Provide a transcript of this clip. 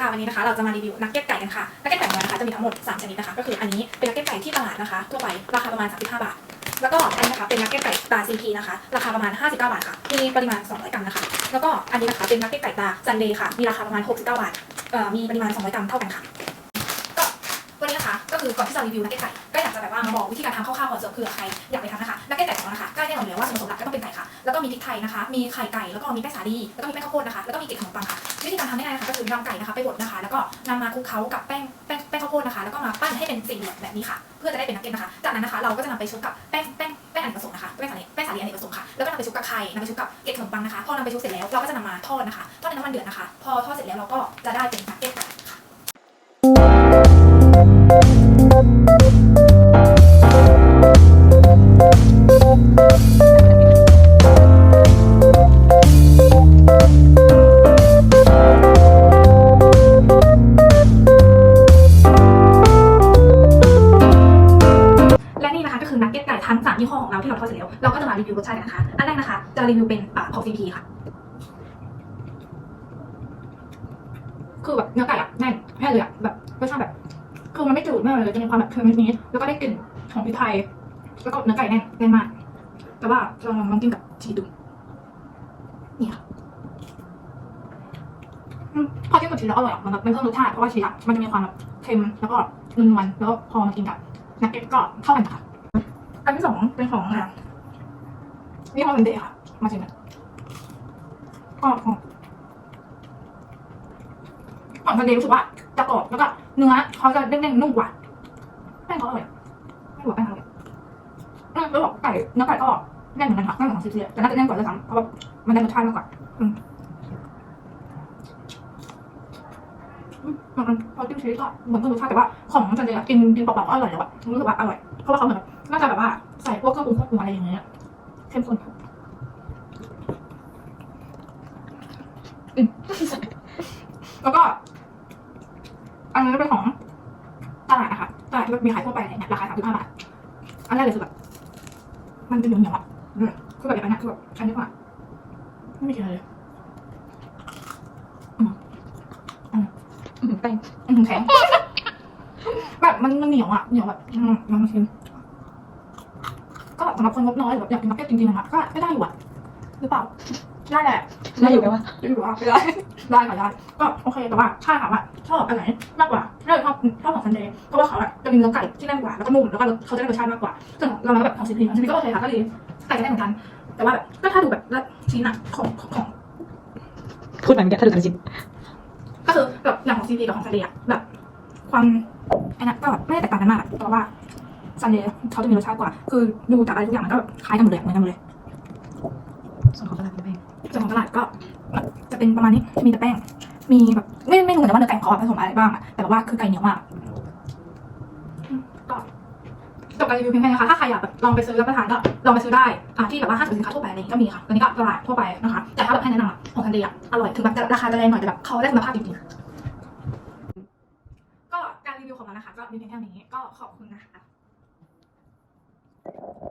ค่ะวันนี้นะคะเราจะมารีวิวนักเก็ตไก่กันค่ะนักเก็ตไก่ของเรานะคะจะมีทั้งหมด 3 ชนิดนะคะ ก็คืออันนี้เป็นนักเก็ตไก่ที่ตลาดนะคะ ทั่วไปราคาประมาณ 35 บาท แล้วก็อันนี้นะคะเป็นนักเก็ตไก่ตาซีพีนะคะราคาประมาณ 59 บาทค่ะ มีปริมาณ 200 กรัมนะคะ แล้วก็อันนี้นะคะเป็นนักเก็ตไก่ตาซันเดย์ค่ะ มีราคาประมาณ 69 บาทเอ่อมีปริมาณ 200 กรัมเท่ากันค่ะก็วันนี้นะคะก็คือก่อนที่จะรีวิวนักเก็ตไก่ก็อยากจะแบบว่ามาบอกวิธีการทำคร่าวๆก่อนเผื่อใครอยากไปทำนะคะนักเก็ตไก่ของเรานะคะ มีไทยนะคะ มีไข่ไก่แล้วก็มีแป้งสาลีแล้วก็มีแป้งข้าวโพดนะคะ แล้วก็มีเกล็ดขนมปังค่ะ วิธีการทำง่ายๆนะคะก็คือนำไก่นะคะไปบดนะคะ แล้วก็นำมาคลุกเคล้ากับแป้งแป้งแป้งข้าวโพดนะคะ แล้วก็มาปั้นให้เป็นสี่เหลี่ยมแบบนี้ค่ะ เพื่อจะได้เป็นนักเก็ตนะคะ จากนั้นนะคะเราก็จะนำไปชุบกับแป้งแป้งแป้งอเนกประสงค์นะคะแป้งสาลีแป้งสาลีอเนกประสงค์ค่ะ แล้วก็นำไปชุบกับไข่นำไปชุบกับเกล็ดขนมปังนะคะ พอนำไปชุบเสร็จแล้วเราก็จะนำมาทอดนะคะ ทอดในน้ำมันเดือดนะคะ พอทอดเสร็จแล้วเราก็จะได้เป็นนักเก็ตค่ะือนักเก็ตไก่ทั้งสามยี่ห้อของเราที่เราทอดเสร็จแล้ว เราก็จะมารีวิวรสชาติกันนะคะ อันแรกนะคะ จะรีวิวเป็นอ่าของซีพีค่ะ คือแบบเนื้อไก่อะแน่นแน่เลยอะแบบรสชาติแบบ คือมันไม่จืดไม่อะไรเลยจะมีความแบบเค็มนิดๆแล้วก็ได้กลิ่นของพริกไทย แล้วก็เนื้อไก่แน่นแน่นมาก แต่ว่าจะลองลองกินกับชีสดูนี่ค่ะพอกินกับชีสแล้วอร่อยอะมันแบบมันเพิ่มรสชาติเพราะว่าชีสอะมันจะมีความแบบเค็มแล้วก็นวลๆแล้วก็พอมากินกับนักเก็ตก็เข้ากันค่ะ อันที่สองเป็นของอะนี่ห้อเป็นเดย์ค่ะ มาชิมกันก็ของของซันเดย์รู้สึกว่าจะกรอบแล้วก็เนื้อเขาจะเด้งๆนุ่มกว่าแป้งเขาอร่อยไม่รู้ว่าแป้งเขาอร่อยแล้วบอกไก่เนื้อไก่ก็แน่นเหมือนกันค่ะแน่นเหมือนของซีเซียแต่น่าจะแน่นกว่าด้วยซ้ำเพราะว่ามันได้รสชาติมากกว่าอืมอืมมันพอจิ้มชีสก็เหมือนกับรสชาติแต่ว่าของซันเดย์อะกินกินเปล่าๆก็อร่อยแล้วอะรู้สึกว่าอร่อยเพราะว่าเขาเหมือน น่าจะแบบว่าใส่พวกเครื่องปรุงเครื่องปรุงอะไรอย่างเงี้ยเข้มข้นอืมแล้วก็ อันนี้เป็นของตลาดนะคะตลาดที่มีขายทั่วไปอะไรเนี่ยราคาสามสิบห้าบาท อันแรกเลยคือแบบมันเป็นเหนียวๆอะอืมคือแบบอย่างนั้นนะคือแบบอันนี้กว่าไม่มีกลินอะไรเลยอืมอืมแป้ง อืมแข็งแบบมันมันเหนียวอะเหนียวแบบอืมลองมาชิม ก็แบบสำหรับคนงบน้อยหรือแบบอยากกินนักเก็ตจริงๆนะคะก็ก็ได้อยู่อะหรือเปล่าได้แหละได้อยู่ไหมวะได้อยู่อะไม่ได้ได้ค่ะได้ก็โอเคแต่ว่าถ้าถามว่าชอบอันไหนมากกว่าเลือกชอบชอบของซันเดย์เพราะว่าเขาอะจะมีเนื้อไก่ที่แน่นกว่าแล้วก็นุ่มแล้วก็เขาจะได้รสชาติมากกว่าส่วนเรามาแบบของซีพีของซีพีก็โอเคค่ะก็ดีไก่ก็ได้เหมือนกัน แต่ว่าแบบก็ถ้าดูแบบละชิ้นอะของของของพูดมาเมื่อกี้ถ้าดูแต่ละชิ้นก็คือแบบอย่างของซีพีกับของซันเดย์อะแบบความไอ้นั่นก็แบบไม่ได้แตกต่างกันมากอะเพราะว่า ซันเดย์เขาจะมีรสชาติกว่า คือดูจากอะไรทุกอย่างมันก็แบบคล้ายกันหมดเลยเหมือนกันหมดเลยส่วนของตลาดเป็นแป้งส่วนของตลาดก็จะเป็นประมาณนี้มีแต่แป้ง มีแบบไม่ไม่รู้เหมือนกันว่าเนื้อไก่ของเขาอะผสมอะไรบ้างอะแต่ว่าคือไก่เหนียวมากอืมก็จบการรีวิวเพียงแค่นี้นะคะถ้าใครอยากแบบลองไปซื้อรับประทานก็ลองไปซื้อได้อ่าที่แบบว่าห้างสรรพสินค้าทั่วไปอะไรอย่างงี้ก็มีค่ะตอนนี้ก็ตลาดทั่วไปนะคะ แต่ถ้าแบบให้แนะนำอะของทันเดียอะอร่อยถึงแบบจะราคาจะแรงหน่อยแต่แบบเขาได้คุณภาพจริงๆก็การรีวิวของเรานะคะ ก็มีเพียงแค่นี้ก็ขอบคุณนะคะ Thank you.